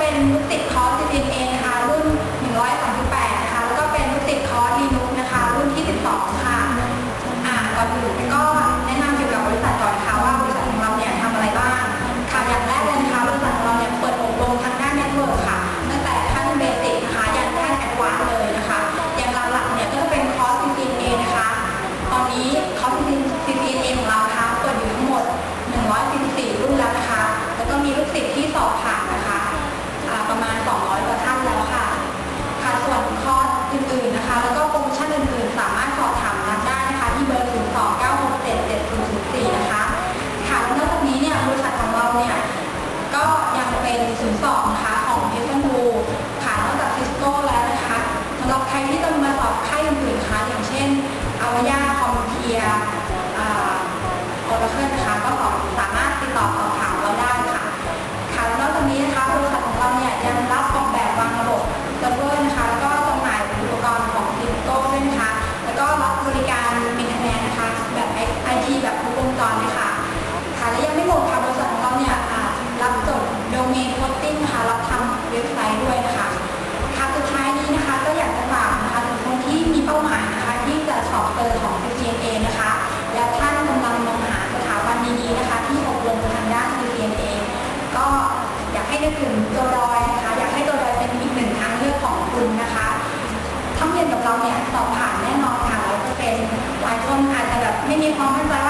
เป็นติดคอร์ส DNA นะคะรุ่น100 Thank you. ให้นึกถึงตัวดอยนะคะ อยากให้ตัวดอยเป็นอีกหนึ่งทางเลือกของคุณนะคะท่องเรียนกับเราเนี่ยตอบผ่านแน่นอนค่ะร้อยเปอร์เซ็นต์หลายคนอาจจะแบบไม่มีความมั่นใจว่า